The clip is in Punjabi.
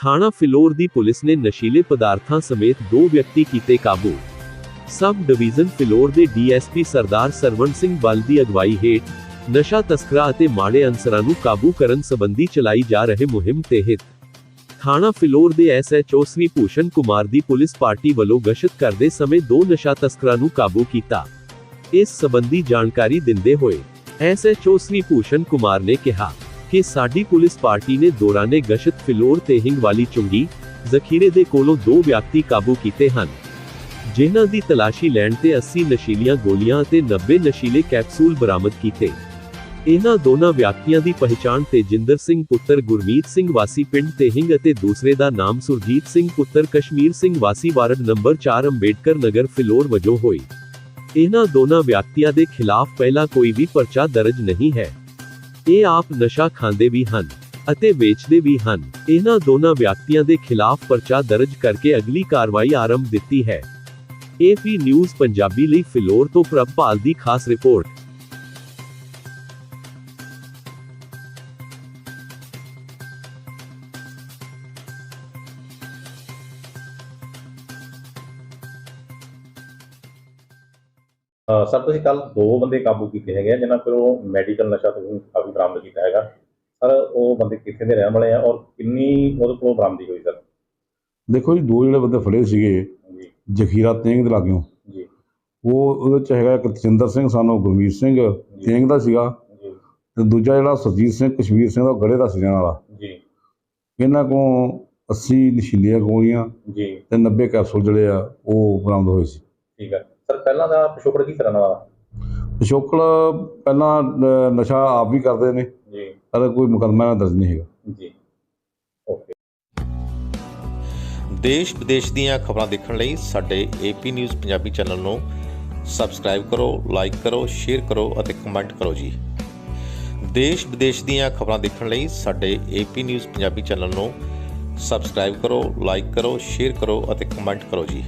थाना फिलोर दी पुलिस ने नशीले पदार्था समेत दो व्यक्ति कीते काबू। सब डिवीज़न फिलोर दे डीएसपी सरदार सरवण सिंह बल की अगुवाई हेठ नशा तस्करा माड़े अंसर काबू करन संबंधी चलाई जा रहे मुहिम तहत ਥਾਣਾ ਫਿਲੌਰ ਦੇ ਐਸਐਚਓ ਸ੍ਰੀ ਭੂਸ਼ਣ ਕੁਮਾਰ ਦੀ ਪੁਲਿਸ ਪਾਰਟੀ ਵੱਲੋਂ ਗਸ਼ਤ ਕਰਦੇ ਸਮੇਂ ਦੋ ਨਸ਼ਾ ਤਸਕਰਾਂ ਨੂੰ ਕਾਬੂ ਕੀਤਾ। ਇਸ ਸੰਬੰਧੀ ਜਾਣਕਾਰੀ ਦਿੰਦੇ ਹੋਏ ਐਸਐਚਓ ਸ੍ਰੀ ਭੂਸ਼ਣ ਕੁਮਾਰ ਨੇ ਕਿਹਾ ਕਿ ਸਾਡੀ ਪੁਲਿਸ ਪਾਰਟੀ ਨੇ ਦੌਰਾਨੇ ਗਸ਼ਤ ਫਿਲੌਰ ਤੇ ਹਿੰਗ ਵਾਲੀ ਚੁੰਗੀ ਜ਼ਖੀਰੇ ਦੇ ਕੋਲੋਂ ਦੋ ਵਿਅਕਤੀ ਕਾਬੂ ਕੀਤੇ ਹਨ, ਜਿਨ੍ਹਾਂ ਦੀ ਤਲਾਸ਼ੀ ਲੈਣ ਤੇ 80 ਨਸ਼ੀਲੀਆਂ ਗੋਲੀਆਂ ਅਤੇ 90 ਨਸ਼ੀਲੇ ਕੈਪਸੂਲ ਬਰਾਮਦ ਕੀਤੇ। ਇਹਨਾਂ ਦੋਨਾਂ ਵਿਅਕਤੀਆਂ ਦੀ ਪਹਿਚਾਣ ਤੇਜਿੰਦਰ ਸਿੰਘ ਪੁੱਤਰ ਗੁਰਮੀਤ ਸਿੰਘ ਵਾਸੀ ਪਿੰਡ ਤੇਹਿੰਗ ਅਤੇ ਦੂਸਰੇ ਦਾ ਨਾਮ ਸੁਰਜੀਤ ਸਿੰਘ ਪੁੱਤਰ ਕਸ਼ਮੀਰ ਸਿੰਘ ਵਾਸੀ ਵਾਰਡ ਨੰਬਰ 4 ਅੰਬੇਡਕਰ ਨਗਰ ਫਿਲੌਰ ਵਜੋਂ ਹੋਈ। ਇਹਨਾਂ ਦੋਨਾਂ ਵਿਅਕਤੀਆਂ ਦੇ ਖਿਲਾਫ ਪਹਿਲਾਂ ਕੋਈ ਵੀ ਪਰਚਾ ਦਰਜ ਨਹੀਂ ਹੈ। ਇਹ ਆਪ ਨਸ਼ਾ ਖਾਂਦੇ ਵੀ ਹਨ ਅਤੇ ਵੇਚਦੇ ਵੀ ਹਨ। ਇਹਨਾਂ ਦੋਨਾਂ ਵਿਅਕਤੀਆਂ ਦੇ ਖਿਲਾਫ ਪਰਚਾ ਦਰਜ ਕਰਕੇ ਅਗਲੀ ਕਾਰਵਾਈ ਆਰੰਭ ਦਿੱਤੀ ਹੈ। ਏਪੀ ਨਿਊਜ਼ ਪੰਜਾਬੀ ਲਈ ਫਿਲੌਰ ਤੋਂ ਪ੍ਰਭਪਾਲ ਦੀ ਖਾਸ ਰਿਪੋਰਟ। ਸਰ ਤੁਸੀਂ ਕੱਲ ਦੋ ਬੰਦੇ ਕਾਬੂ ਕੀਤੇ ਹੈਗੇ ਜਿਨ੍ਹਾਂ ਕੋਲੋਂ ਮੈਡੀਕਲ ਨਸ਼ਾ ਤੁਸੀਂ ਕਾਫੀ ਬਰਾਮਦ ਕੀਤਾ ਹੈਗਾ। ਸਰ ਉਹ ਬੰਦੇ ਕਿੱਥੇ ਦੇ ਰਹਿਣ ਵਾਲੇ ਆ ਔਰ ਕਿੰਨੀ ਉਹਦੇ ਕੋਲੋਂ ਬਰਾਮਦੀ ਹੋਈ ਸਰ? ਦੇਖੋ ਜੀ ਦੋ ਜਿਹੜੇ ਬੰਦੇ ਫੜੇ ਸੀਗੇ ਜੀ। ਜਖੀਰਾ ਤੇਂਗ ਦੇ ਲਾਗਿਓ। ਜੀ। ਉਹ ਉਹਦੇ ਚ ਹੈਗਾ ਇੱਕ ਤਜਿੰਦਰ ਸਿੰਘ ਸਾਨੂੰ ਗੁਰਮੀਤ ਸਿੰਘ ਤੇਂਗ ਦਾ ਸੀਗਾ। ਜੀ। ਤੇ ਦੂਜਾ ਜਿਹੜਾ ਸਰਜੀਤ ਸਿੰਘ ਕਸ਼ਮੀਰ ਸਿੰਘ ਦਾ ਗੜੇ ਦਾ ਸੀ ਰਹਿਣ ਵਾਲਾ। ਜੀ। ਇਹਨਾਂ ਕੋਲ 80 ਨਸ਼ੀਲੀਆਂ ਗੋਲੀਆਂ ਜੀ। ਤੇ 90 ਕੈਪਸੂਲ ਜਿਹੜੇ ਆ ਉਹ ਬਰਾਮਦ ਹੋਏ ਸੀ। ਠੀਕ ਹੈ ਸਰ ਪਹਿਲਾਂ ਦਾ ਪਿਛੋਕੜ ਕੀ ਕਰਨ ਵਾਲਾ? ਪਿਛੋਕੜ ਪਹਿਲਾਂ ਨਸ਼ਾ ਆਪ ਵੀ ਕਰਦੇ ਨੇ। ਜੀ। ਪਰ ਕੋਈ ਮੁਕੱਦਮਾ ਇਹਨਾਂ ਦਾ ਦਰਜ ਨਹੀਂ ਹੈਗਾ। ਜੀ। ਓਕੇ। ਦੇਸ਼ ਵਿਦੇਸ਼ ਦੀਆਂ ਖਬਰਾਂ ਦੇਖਣ ਲਈ ਸਾਡੇ ਏਪੀ ਨਿਊਜ਼ ਪੰਜਾਬੀ ਚੈਨਲ ਨੂੰ ਸਬਸਕ੍ਰਾਈਬ ਕਰੋ ਲਾਈਕ ਕਰੋ ਸ਼ੇਅਰ ਕਰੋ ਅਤੇ ਕਮੈਂਟ ਕਰੋ ਜੀ। ਦੇਸ਼ ਵਿਦੇਸ਼ ਦੀਆਂ ਖਬਰਾਂ ਦੇਖਣ ਲਈ ਸਾਡੇ ਏਪੀ ਨਿਊਜ਼ ਪੰਜਾਬੀ ਚੈਨਲ ਨੂੰ ਸਬਸਕ੍ਰਾਈਬ ਕਰੋ ਲਾਈਕ ਕਰੋ ਸ਼ੇਅਰ ਕਰੋ ਅਤੇ ਕਮੈਂਟ ਕਰੋ ਜੀ।